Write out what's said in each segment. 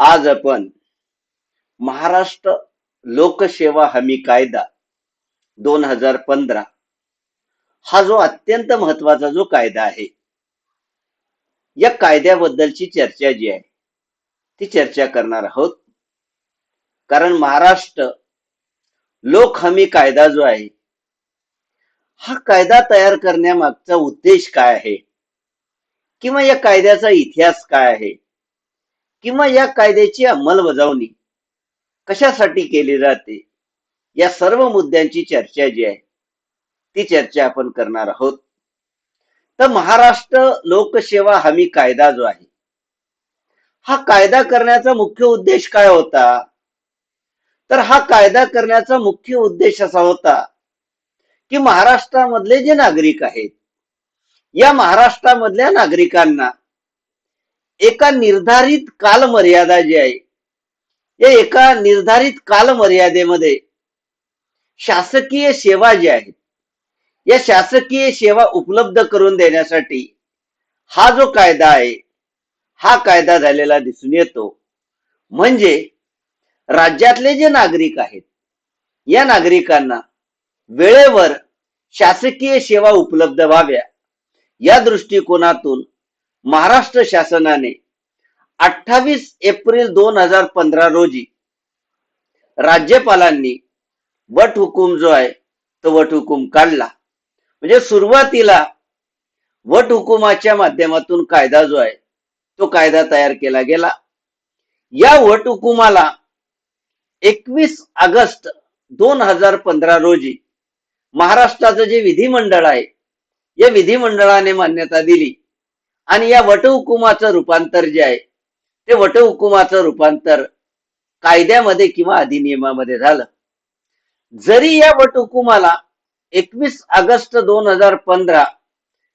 आज आपण महाराष्ट्र लोकसेवा हमी कायदा दोन हजार पंधरा हा जो अत्यंत महत्त्वाचा जो कायदा आहे या कायद्याबद्दलची चर्चा जी आहे ती चर्चा करणार आहोत. कारण महाराष्ट्र लोक हमी कायदा जो आहे हा कायदा तयार करण्यामागचा उद्देश काय आहे? किंवा या कायद्याचा इतिहास काय आहे? किंवा या कायद्याची अंमलबजावणी कशासाठी केली जाते या सर्व मुद्द्यांची चर्चा जी आहे ती चर्चा आपण करणार आहोत. तर महाराष्ट्र लोकसेवा हमी कायदा जो आहे हा कायदा करण्याचा मुख्य उद्देश काय होता? तर हा कायदा करण्याचा मुख्य उद्देश असा होता की महाराष्ट्रामधले जे नागरिक आहेत या महाराष्ट्रामधल्या नागरिकांना एका निर्धारित कालमर्यादा जी आहे या एका निर्धारित कालमर्यादेमध्ये शासकीय सेवा जी आहेत या शासकीय सेवा उपलब्ध करून देण्यासाठी हा जो कायदा आहे हा कायदा झालेला दिसून येतो. म्हणजे राज्यातले जे नागरिक आहेत या नागरिकांना वेळेवर शासकीय सेवा उपलब्ध व्हाव्या या दृष्टिकोनातून महाराष्ट्र शासनाने अठ्ठावीस एप्रिल दोन हजार पंधरा रोजी राज्यपालांनी वट हुकूम जो आहे तो वट हुकूम काढला. म्हणजे सुरुवातीला वट हुकुमाच्या माध्यमातून कायदा जो आहे तो कायदा तयार केला गेला. या वट हुकुमाला एकवीस ऑगस्ट दोन हजार पंधरा रोजी महाराष्ट्राचं जे विधिमंडळ आहे या विधिमंडळाने मान्यता दिली. आणि या वटहुकुमाचं रूपांतर जे आहे ते वटहुकुमाचं रूपांतर कायद्यामध्ये किंवा अधिनियमामध्ये झालं. जरी या वटहुकुमाला एकवीस ऑगस्ट दोन हजार पंधरा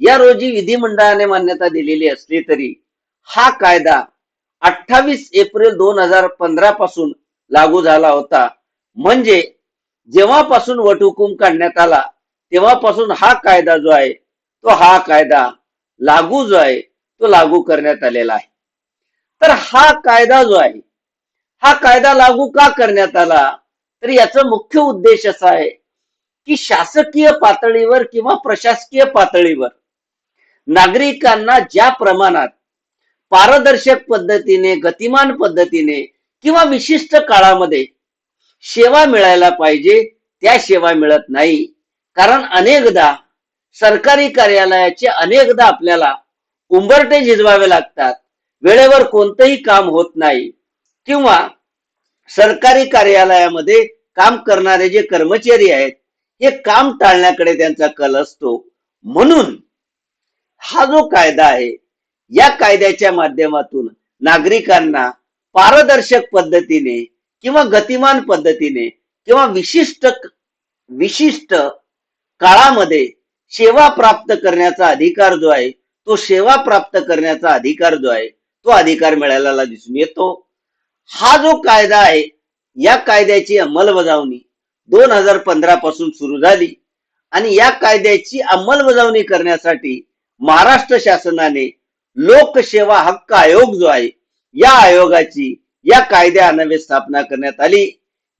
या रोजी विधिमंडळाने मान्यता दिलेली असली तरी हा कायदा अठ्ठावीस एप्रिल दोन हजार पंधरा पासून लागू झाला होता. म्हणजे जेव्हापासून वटहुकूम काढण्यात आला तेव्हापासून हा कायदा जो आहे तो हा कायदा लागू जो आहे तो लागू करण्यात आलेला आहे. तर हा कायदा जो आहे हा कायदा लागू का करण्यात आला? तर याचा मुख्य उद्देश असा आहे की शासकीय पातळीवर किंवा प्रशासकीय पातळीवर नागरिकांना ज्या प्रमाणात पारदर्शक पद्धतीने गतिमान पद्धतीने किंवा विशिष्ट काळामध्ये सेवा मिळायला पाहिजे त्या सेवा मिळत नाही. कारण अनेकदा सरकारी कार्यालयाचे अनेकदा आपल्याला उंबरटे झिजवावे लागतात. वेळेवर कोणतंही काम होत नाही. किंवा सरकारी कार्यालयामध्ये काम करणारे जे कर्मचारी आहेत हे काम टाळण्याकडे त्यांचा कल असतो. म्हणून हा जो कायदा आहे या कायद्याच्या माध्यमातून नागरिकांना पारदर्शक पद्धतीने किंवा गतिमान पद्धतीने किंवा विशिष्ट विशिष्ट काळामध्ये सेवा प्राप्त करण्याचा अधिकार जो आहे तो सेवा प्राप्त करण्याचा अधिकार जो आहे तो अधिकार मिळालेला दिसून येतो. हा जो कायदा आहे या कायद्याची अंमलबजावणी दोन हजार पंधरा पासून सुरू झाली आणि या कायद्याची अंमलबजावणी करण्यासाठी महाराष्ट्र शासनाने लोकसेवा हक्क आयोग जो आहे या आयोगाची या कायद्यान्वये स्थापना करण्यात आली.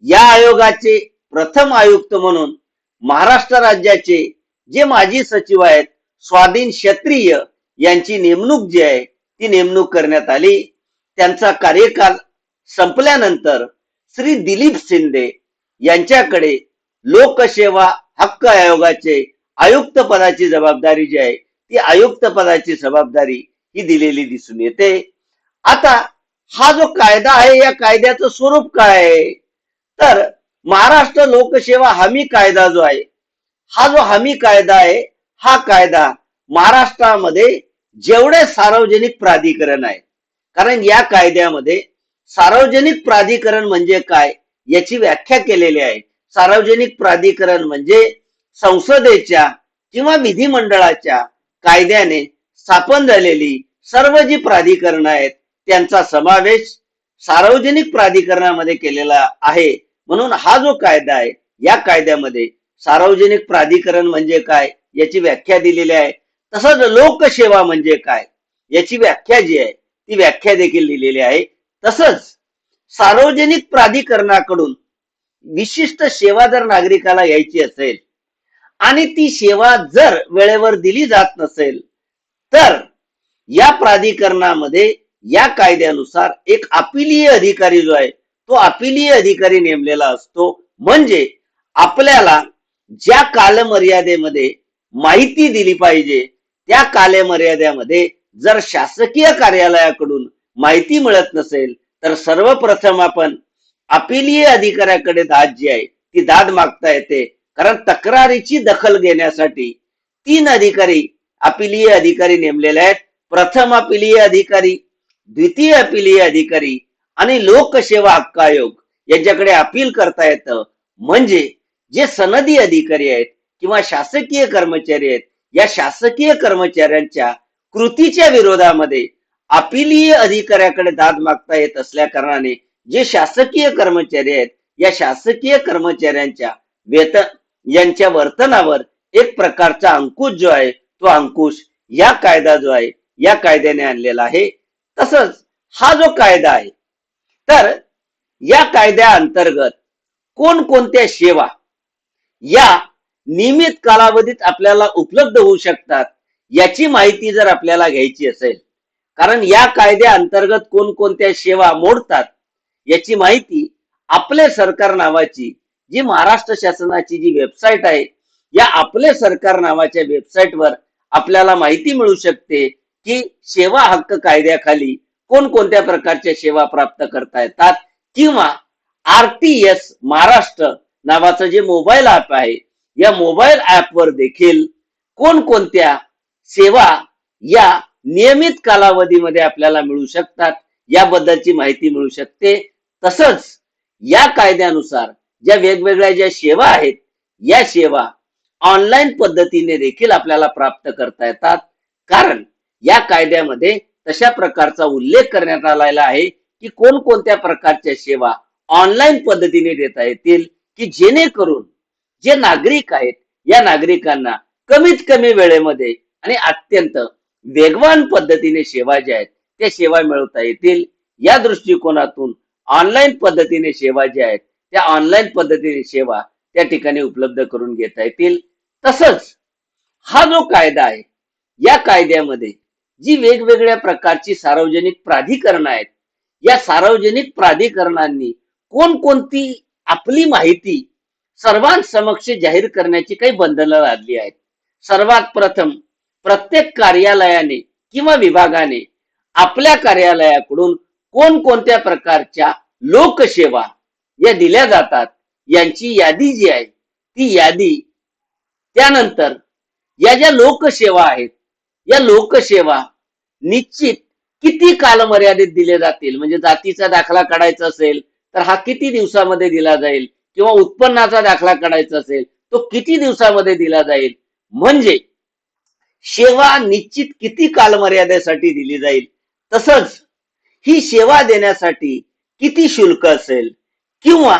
या आयोगाचे प्रथम आयुक्त म्हणून महाराष्ट्र राज्याचे जे माजी सचिव आहेत स्वाधीन क्षत्रिय यांची नेमणूक जी आहे ती नेमणूक करण्यात आली. त्यांचा कार्यकाल संपल्यानंतर श्री दिलीप शिंदे यांच्याकडे लोकसेवा हक्क आयोगाचे आयुक्त पदाची जबाबदारी जी आहे ती आयुक्त पदाची जबाबदारी ही दिलेली दिसून येते. आता हा जो कायदा आहे या कायद्याचं स्वरूप काय आहे? तर महाराष्ट्र लोकसेवा हमी कायदा जो आहे हा जो हमी कायदा आहे हा कायदा महाराष्ट्रामध्ये जेवढे सार्वजनिक प्राधिकरण आहे कारण या कायद्यामध्ये सार्वजनिक प्राधिकरण म्हणजे काय याची व्याख्या केलेली आहे. सार्वजनिक प्राधिकरण म्हणजे संसदेच्या किंवा विधिमंडळाच्या कायद्याने स्थापन झालेली सर्व जी प्राधिकरण आहेत त्यांचा समावेश सार्वजनिक प्राधिकरणामध्ये केलेला आहे. म्हणून हा जो कायदा आहे या कायद्यामध्ये सार्वजनिक प्राधिकरण म्हणजे काय याची व्याख्या दिलेली आहे. तसंच लोकसेवा म्हणजे काय याची व्याख्या जी आहे ती व्याख्या देखील दिलेली आहे. तसंच सार्वजनिक प्राधिकरणाकडून विशिष्ट सेवा जर नागरिकाला घ्यायची असेल आणि ती सेवा जर वेळेवर दिली जात नसेल तर या प्राधिकरणामध्ये या कायद्यानुसार एक अपिलीय अधिकारी जो आहे तो अपिलीय अधिकारी नेमलेला असतो. म्हणजे आपल्याला ज्या कालमर्यादेमध्ये माहिती दिली पाहिजे त्या कालमर्यादेमध्ये जर शासकीय कार्यालयाकडून माहिती मिळत नसेल तर सर्वप्रथम आपण अपिलीय अधिकाऱ्याकडे दाद जी आहे ती दाद मागता येते. कारण तक्रारीची दखल घेण्यासाठी तीन अधिकारी अपिलीय अधिकारी नेमलेले आहेत. प्रथम अपिलीय अधिकारी द्वितीय अपिलीय अधिकारी आणि लोकसेवा हक्क आयोग यांच्याकडे अपील करता येतं. म्हणजे जे सनदी अधिकारी आहेत किंवा शासकीय कर्मचारी आहेत या शासकीय कर्मचाऱ्यांच्या कृतीच्या विरोधामध्ये अपिलीय अधिकाऱ्याकडे दाद मागता येत असल्या कारणाने जे शासकीय कर्मचारी आहेत या शासकीय कर्मचाऱ्यांच्या वेतन यांच्या वर्तनावर एक प्रकारचा अंकुश जो आहे तो अंकुश या कायदा जो आहे या कायद्याने आणलेला आहे. तसंच हा जो कायदा आहे तर या कायद्या अंतर्गत कोणकोणत्या सेवा या नियमित कालावधीत आपल्याला उपलब्ध होऊ शकतात याची माहिती जर आपल्याला घ्यायची असेल. कारण या कायद्या अंतर्गत कोणकोणत्या सेवा मोडतात याची माहिती आपले सरकार नावाची जी महाराष्ट्र शासनाची जी वेबसाईट आहे या आपले सरकार नावाच्या वेबसाईटवर आपल्याला माहिती मिळू शकते की सेवा हक्क कायद्याखाली कोणकोणत्या प्रकारच्या सेवा प्राप्त करता येतात किंवा आर टी एस महाराष्ट्र नावाचं जे मोबाईल ऍप आहे या मोबाईल ऍपवर देखील कोणकोणत्या सेवा या नियमित कालावधीमध्ये आपल्याला मिळू शकतात याबद्दलची माहिती मिळू शकते. तसंच या कायद्यानुसार ज्या वेगवेगळ्या ज्या सेवा आहेत या सेवा ऑनलाईन पद्धतीने देखील आपल्याला प्राप्त करता येतात. कारण या कायद्यामध्ये तशा प्रकारचा उल्लेख करण्यात आलेला आहे की कोणकोणत्या प्रकारच्या सेवा ऑनलाईन पद्धतीने देता येतील की जेणेकरून जे नागरिक आहेत या नागरिकांना कमीत कमी वेळेमध्ये आणि अत्यंत वेगवान पद्धतीने सेवा ज्या आहेत त्या सेवा मिळवता येतील. या दृष्टिकोनातून ऑनलाईन पद्धतीने सेवा ज्या आहेत त्या ऑनलाईन पद्धतीने सेवा त्या ठिकाणी उपलब्ध करून घेता येतील. तसंच हा जो कायदा आहे या कायद्यामध्ये जी वेगवेगळ्या प्रकारची सार्वजनिक प्राधिकरण आहेत या सार्वजनिक प्राधिकरणांनी कोणकोणती आपली माहिती सर्वांसमक्ष जाहीर करण्याची काही बंधनं लादली आहेत. सर्वात प्रथम प्रत्येक कार्यालयाने किंवा विभागाने आपल्या कार्यालयाकडून कोणकोणत्या प्रकारच्या लोकसेवा या दिल्या जातात यांची यादी जी आहे ती यादी त्यानंतर या ज्या लोकसेवा आहेत या लोकसेवा निश्चित किती कालमर्यादेत दिले जातील? म्हणजे जातीचा दाखला काढायचा असेल तर हा किती दिवसामध्ये दिला जाईल किंवा उत्पन्नाचा दाखला काढायचा असेल तो किती दिवसामध्ये दिला जाईल? म्हणजे सेवा निश्चित किती कालमर्यादेसाठी दिली जाईल? तसंच ही सेवा देण्यासाठी किती शुल्क असेल? किंवा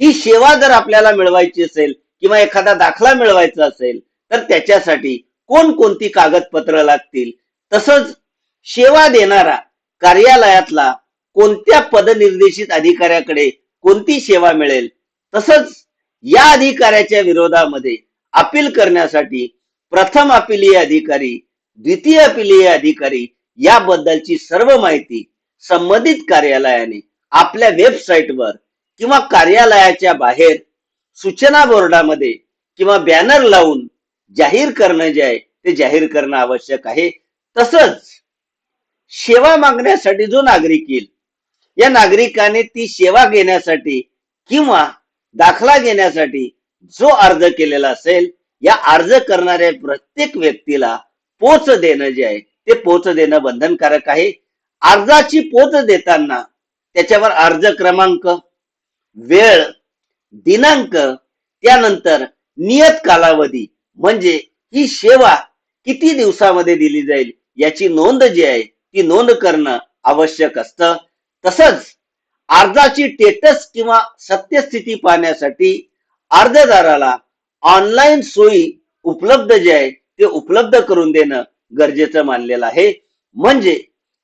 ही सेवा जर आपल्याला मिळवायची असेल किंवा एखादा दाखला मिळवायचा असेल तर त्याच्यासाठी कोणकोणती कागदपत्र लागतील? तसंच सेवा देणारा कार्यालयातला कोणत्या पदनिर्देशित अधिकाऱ्याकडे कोणती सेवा मिळेल? तसंच या अधिकाऱ्याच्या विरोधामध्ये अपील करण्यासाठी प्रथम अपिलीय अधिकारी द्वितीय अपिलीय अधिकारी याबद्दलची सर्व माहिती संबंधित कार्यालयाने आपल्या वेबसाईटवर किंवा कार्यालयाच्या बाहेर सूचना बोर्डामध्ये किंवा बॅनर लावून जाहीर करणं जे आहे ते जाहीर करणं आवश्यक आहे. तसंच सेवा मागण्यासाठी जो नागरिक येईल या नागरिकाने ती सेवा घेण्यासाठी किंवा दाखला घेण्यासाठी जो अर्ज केलेला असेल या अर्ज करणाऱ्या प्रत्येक व्यक्तीला पोच देणं जे आहे ते पोच देणं बंधनकारक आहे. अर्जाची पोच देताना त्याच्यावर अर्ज क्रमांक वेळ दिनांक त्यानंतर नियत कालावधी म्हणजे ही सेवा किती दिवसामध्ये दिली जाईल याची नोंद जी आहे ती नोंद करणं आवश्यक असतं. तसंच अर्जाची टेटस किंवा सत्यस्थिती पाहण्यासाठी अर्जदाराला ऑनलाईन सोयी उपलब्ध जे आहे ते उपलब्ध करून देणं गरजेचं मानलेलं आहे. म्हणजे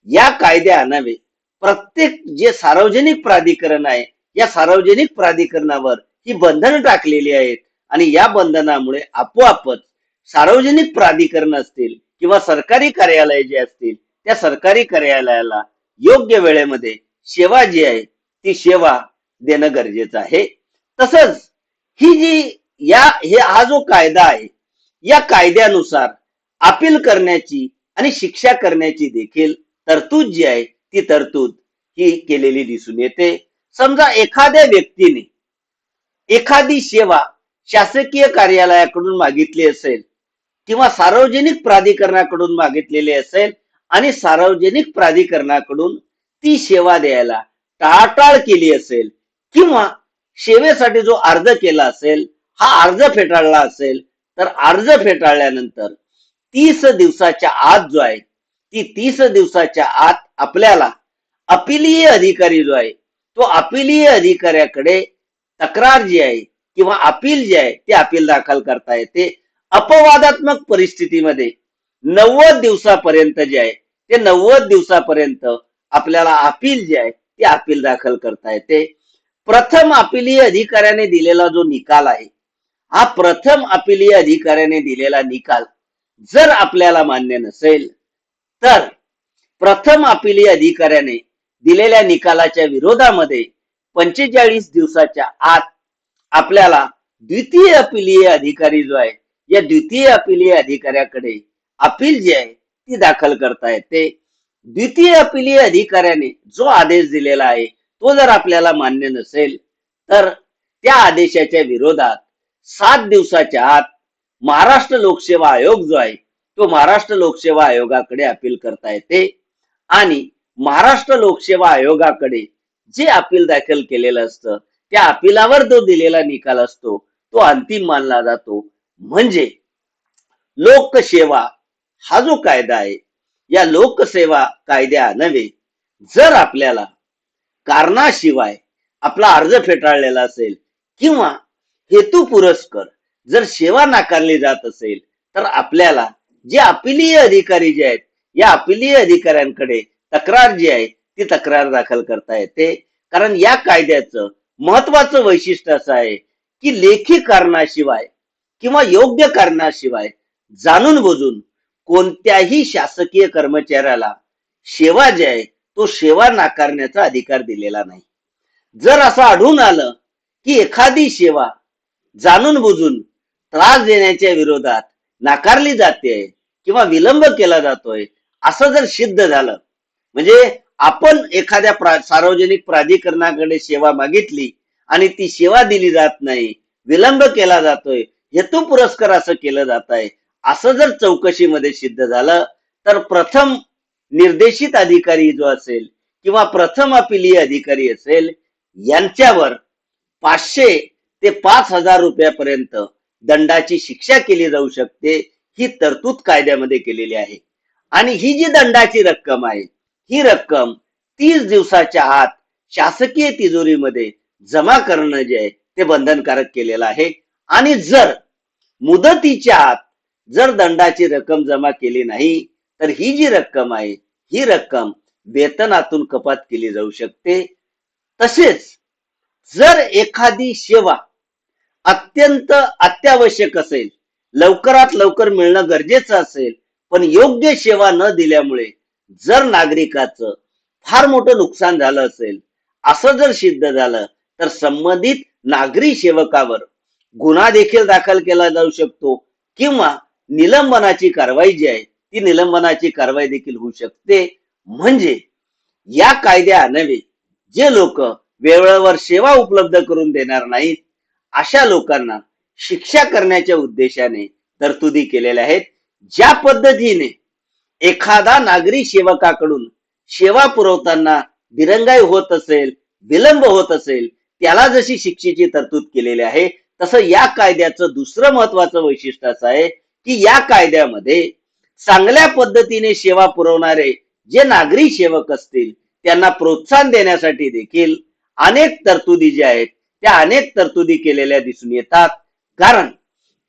या कायद्या आणावे. प्रत्येक जे सार्वजनिक प्राधिकरण आहे या सार्वजनिक प्राधिकरणावर ही बंधनं टाकलेली आहेत आणि या बंधनामुळे आपोआपच सार्वजनिक प्राधिकरण असतील किंवा सरकारी कार्यालय जे असतील त्या सरकारी कार्यालयाला योग्य वेळेमध्ये सेवा जी आहे ती सेवा देणं गरजेचं आहे. तसंच ही जी या हे हा जो कायदा आहे या कायद्यानुसार अपील करण्याची आणि शिक्षा करण्याची देखील तरतूद जी आहे ती तरतूद ही केलेली दिसून येते. समजा एखाद्या व्यक्तीने एखादी सेवा शासकीय कार्यालयाकडून मागितली असेल किंवा सार्वजनिक प्राधिकरणाकडून मागितलेली असेल आणि सार्वजनिक प्राधिकरणाकडून ती सेवा द्यायला टाळाटाळ केली असेल किंवा सेवेसाठी जो अर्ज केला असेल हा अर्ज फेटाळला असेल तर अर्ज फेटाळल्यानंतर तीस दिवसाच्या आत जो आहे ती तीस दिवसाच्या आत आपल्याला अपिलीय अधिकारी जो आहे तो अपिलीय अधिकाऱ्याकडे तक्रार जी आहे किंवा अपील जे आहे ते अपील दाखल करता येते. अपवादात्मक परिस्थितीमध्ये नव्वद दिवसापर्यंत जे आहे ते नव्वद दिवसापर्यंत आपल्याला अपील जे आहे ते अपील दाखल करता येते. प्रथम अपिलीय अधिकाऱ्याने दिलेला जो निकाल आहे हा प्रथम अपिलीय अधिकाऱ्याने दिलेला निकाल जर आपल्याला मान्य नसेल तर प्रथम अपिलीय अधिकाऱ्याने दिलेल्या निकालाच्या विरोधामध्ये पंचेचाळीस दिवसाच्या आत आपल्याला द्वितीय अपिलीय अधिकारी जो आहे या द्वितीय अपिलीय अधिकाऱ्याकडे अपील जी आहे ती दाखल करता येते. द्वितीय अपिलीय अधिकाऱ्याने जो आदेश दिलेला आहे तो जर आपल्याला मान्य नसेल तर त्या आदेशाच्या विरोधात सात दिवसाच्या आत महाराष्ट्र लोकसेवा आयोग जो आहे तो महाराष्ट्र लोकसेवा आयोगाकडे अपील करता येते. आणि महाराष्ट्र लोकसेवा आयोगाकडे जे अपील दाखल केलेलं असतं त्या अपिलावर जो दिलेला निकाल असतो तो अंतिम मानला जातो. म्हणजे लोकसेवा हा जो कायदा आहे या लोकसेवा कायद्या नव्हे. जर आपल्याला कारणाशिवाय आपला अर्ज फेटाळलेला असेल किंवा हेतू पुरस्कर जर सेवा नाकारली जात असेल तर आपल्याला जे अपिलीय अधिकारी जे आहेत या अपिलीय अधिकाऱ्यांकडे तक्रार जी आहे ती तक्रार दाखल करता येते. कारण या कायद्याचं महत्वाचं वैशिष्ट्य असं आहे की लेखी कारणाशिवाय किंवा योग्य कारणाशिवाय जाणून बुजून कोणत्याही शासकीय कर्मचाऱ्याला सेवा जे आहे तो सेवा नाकारण्याचा अधिकार दिलेला नाही. जर असं आढळून आलं की एखादी सेवा जाणून बुजून त्रास देण्याच्या विरोधात नाकारली जाते किंवा विलंब केला जातोय असं जर सिद्ध झालं म्हणजे आपण एखाद्या प्रा- सार्वजनिक प्राधिकरणाकडे सेवा मागितली आणि ती सेवा दिली जात नाही विलंब केला जातोय हेतू पुरस्कार असं केलं जात आहे असं जर चौकशीमध्ये सिद्ध झालं तर प्रथम निर्देशित अधिकारी जो असेल किंवा प्रथम अपिलीय अधिकारी असेल यांच्यावर पाचशे ते पाच हजार रुपयापर्यंत दंडाची शिक्षा केली जाऊ शकते ही तरतूद कायद्यामध्ये केलेली आहे. आणि ही जी दंडाची रक्कम आहे ही रक्कम तीस दिवसाच्या आत शासकीय तिजोरीमध्ये जमा करणं जे आहे ते बंधनकारक केलेलं आहे. आणि जर मुदतीच्या आत जर दंडाची रक्कम जमा केली नाही तर ही जी रक्कम आहे ही रक्कम वेतनातून कपात केली जाऊ शकते. तसेच जर एखादी सेवा अत्यंत अत्यावश्यक असेल लवकरात लवकर मिळणं गरजेचं असेल पण योग्य सेवा न दिल्यामुळे जर नागरिकाचं फार मोठं नुकसान झालं असेल असं जर सिद्ध झालं तर संबंधित नागरी सेवकावर गुन्हा देखील दाखल केला जाऊ शकतो किंवा निलंबनाची कारवाई जी आहे ती निलंबनाची कारवाई देखील होऊ शकते. म्हणजे या कायद्या नव्हे जे लोक वेळेवर सेवा उपलब्ध करून देणार नाहीत अशा लोकांना शिक्षा करण्याच्या उद्देशाने तरतुदी केलेल्या आहेत ज्या पद्धतीने एखादा नागरी सेवकाकडून सेवा पुरवताना दिरंगाई होत असेल विलंब होत असेल त्याला जशी शिक्षेची तरतूद केलेली आहे तसं या कायद्याचं दुसरं महत्वाचं वैशिष्ट्य असं आहे की या कायद्यामध्ये चांगल्या पद्धतीने सेवा पुरवणारे जे नागरी सेवक असतील त्यांना प्रोत्साहन देण्यासाठी देखील अनेक तरतुदी ज्या आहेत त्या अनेक तरतुदी केलेल्या दिसून येतात. कारण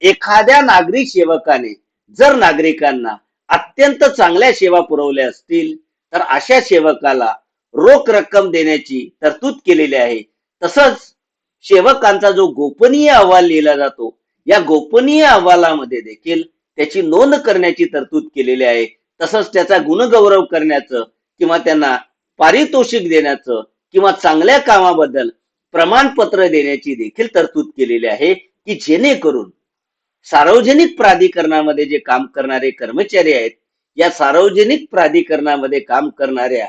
एखाद्या नागरी सेवकाने जर नागरिकांना अत्यंत चांगल्या सेवा पुरवल्या असतील तर अशा सेवकाला रोख रक्कम देण्याची तरतूद केलेली आहे. तसंच सेवकांचा जो गोपनीय अहवाल लिहिला जातो या गोपनीय अहवालामध्ये देखील त्याची नोंद करण्याची तरतूद केलेली आहे. तसंच त्याचा गुणगौरव करण्याचं किंवा त्यांना पारितोषिक देण्याचं किंवा चांगल्या कामाबद्दल प्रमाणपत्र देण्याची देखील तरतूद केलेली आहे की जेणेकरून सार्वजनिक प्राधिकरणामध्ये जे काम करणारे कर्मचारी आहेत या सार्वजनिक प्राधिकरणामध्ये काम करणाऱ्या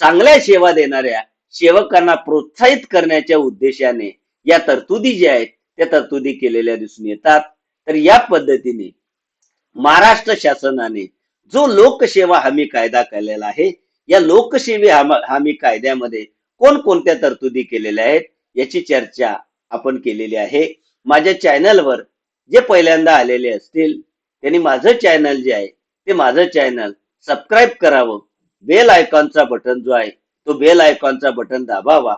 चांगल्या सेवा देणाऱ्या सेवकांना प्रोत्साहित करण्याच्या उद्देशाने या तरतुदी ज्या आहेत त्या तरतुदी केलेल्या दिसून येतात. तर या पद्धतीने महाराष्ट्र शासनाने जो लोकसेवा हमी कायदा केलेला आहे या लोकसेवी हमी कायद्यामध्ये कोणकोणत्या तरतुदी केलेल्या आहेत याची चर्चा आपण केलेली आहे. माझ्या चॅनलवर जे पहिल्यांदा आलेले असतील त्यांनी माझं चॅनल जे आहे ते माझं चॅनल सबस्क्राईब करावं. बेल आयकॉनचा बटन जो आहे तो बेल आयकॉनचा बटन दाबावा.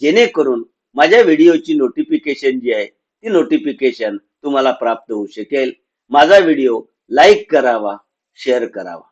जेणेकरून माझ्या व्हिडिओची नोटिफिकेशन जी आहे ती नोटिफिकेशन तुम्हाला प्राप्त होऊ शकेल. माझा व्हिडिओ लाईक करावा शेअर करावा.